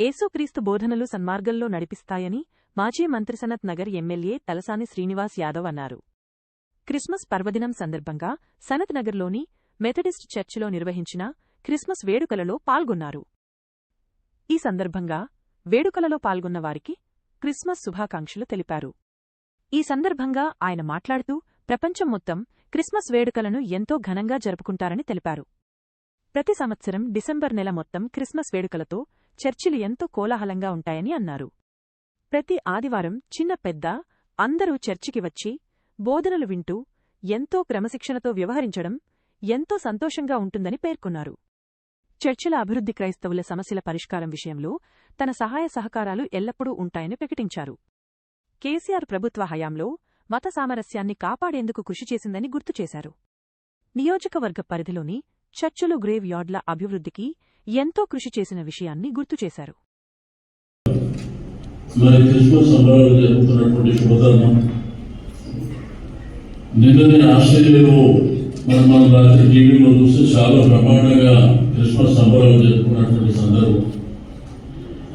ఏసుక్రీస్తు బోధనలు సన్మార్గంలో నడిపిస్తాయని మాజీ మంత్రి సనత్ నగర్ ఎమ్మెల్యే తలసాని శ్రీనివాస్ యాదవ్ అన్నారు. క్రిస్మస్ పర్వదినం సందర్భంగా సనత్ నగర్లోని మెథడిస్ట్ చర్చిలో నిర్వహించిన క్రిస్మస్ వేడుకలలో పాల్గొన్నారు. ఈ సందర్భంగా వేడుకలలో పాల్గొన్న వారికి క్రిస్మస్ శుభాకాంక్షలు తెలిపారు. ఈ సందర్భంగా ఆయన మాట్లాడుతూ ప్రపంచం మొత్తం క్రిస్మస్ వేడుకలను ఎంతో ఘనంగా జరుపుకుంటారని తెలిపారు. ప్రతి సంవత్సరం డిసెంబర్ నెల మొత్తం క్రిస్మస్ వేడుకలతో చర్చిలు ఎంతో కోలాహలంగా ఉంటాయని అన్నారు. ప్రతి ఆదివారం చిన్న పెద్ద అందరూ చర్చికి వచ్చి బోధనలు వింటూ ఎంతో క్రమశిక్షణతో వ్యవహరించడం ఎంతో సంతోషంగా ఉంటుందని పేర్కొన్నారు. చర్చిల అభివృద్ధి క్రైస్తవుల సమస్యల పరిష్కారం విషయంలో తన సహాయ సహకారాలు ఎల్లప్పుడూ ఉంటాయని ప్రకటించారు. కేసీఆర్ ప్రభుత్వ హయాంలో మత సామరస్యాన్ని కాపాడేందుకు కృషి చేసిందని గుర్తుచేశారు నియోజకవర్గ పరిధిలోని చర్చులు గ్రేవ్ యార్డ్ల అభివృద్ధికి ఎంతో కృషి చేసిన విషయాన్ని గుర్తు చేశారు. మరి క్రిస్మస్ సంబరాలు జరుగుతున్నటువంటి శుభతరుణం నిన్ననే ఆస్ట్రేలియాలో మనం మన రాత్రి టీవీలో చూస్తే చాలా బ్రహ్మాండంగా క్రిస్మస్ సంబరాలు జరుపుకున్నటువంటి సందర్భం.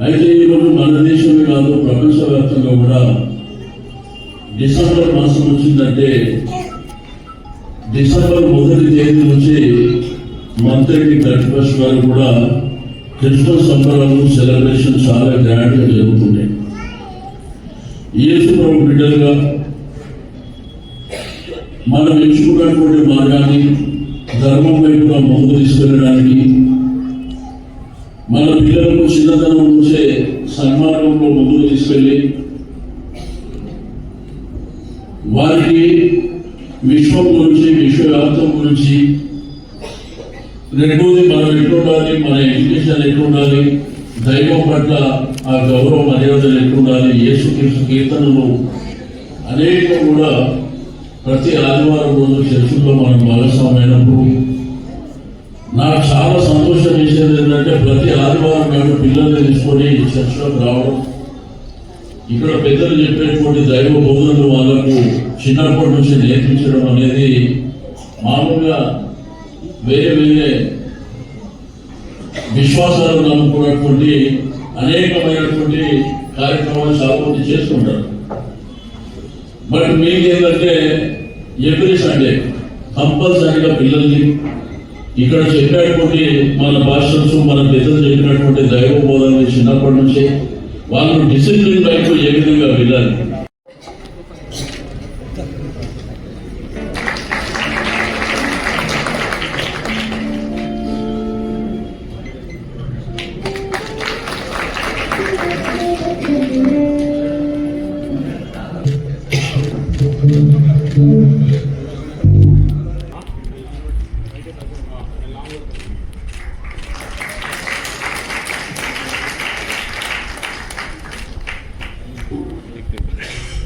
అయితే ఈరోజు మన దేశమే కాదు ప్రపంచవ్యాప్తంగా కూడా డిసెంబర్ మాసం వచ్చిందంటే డిసెంబర్ మొదటి తేదీ నుంచి మంత్రి థర్టీ గారు కూడా క్రిస్మస్ సంబరాలు సెలబ్రేషన్ చాలా గ్రాండ్గా జరుగుతున్నాయి యేసు ప్రభు బిడ్డలుగా మనం ఎంచుకున్నటువంటి మార్గాన్ని ధర్మం వైపుగా ముందు తీసుకెళ్ళడానికి మన పిల్లలకు చిన్నతనం నుంచే సన్మార్గంలో ముందుకు తీసుకెళ్ళి వారికి విశ్వం గురించి విశ్వవ్యాప్తం గురించి రెండోది మనం ఎట్లుండాలి మన ఎడ్యుకేషన్ ఎట్లుండాలి దైవం పట్ల ఆ గౌరవ మర్యాదలు ఎట్లుండాలి యేసుక్రీస్తు కీర్తనలు అనేక కూడా ప్రతి ఆదివారం రోజు చర్చల్లో మనం భాగస్వామైనప్పుడు నాకు చాలా సంతోషం వేసేది ఏంటంటే ప్రతి ఆదివారం నాడు పిల్లల్ని తీసుకొని చర్చలోకి రావడం. ఇక్కడ పెద్దలు చెప్పేటువంటి దైవ బోధనలు వాళ్ళకు చిన్నప్పటి నుంచి నేర్పించడం అనేది మామూలుగా వేరే వేరే విశ్వాసాలు నమ్ముకున్నటువంటి అనేకమైనటువంటి కార్యక్రమాలు చాలామంది చేస్తుంటారు. బట్ మీకు ఏంటంటే ఎవ్రీ సండే కంపల్సరీగా పిల్లల్ని ఇక్కడ చెప్పినటువంటి మన పాస్టర్స్ మన పెద్దలు చెప్పినటువంటి దైవ బోధనని చిన్నప్పటి నుంచి వాళ్ళు డిసిప్లిన్ లైఫ్ ఏ విధంగా వెళ్ళాలి? Thank you. Şey.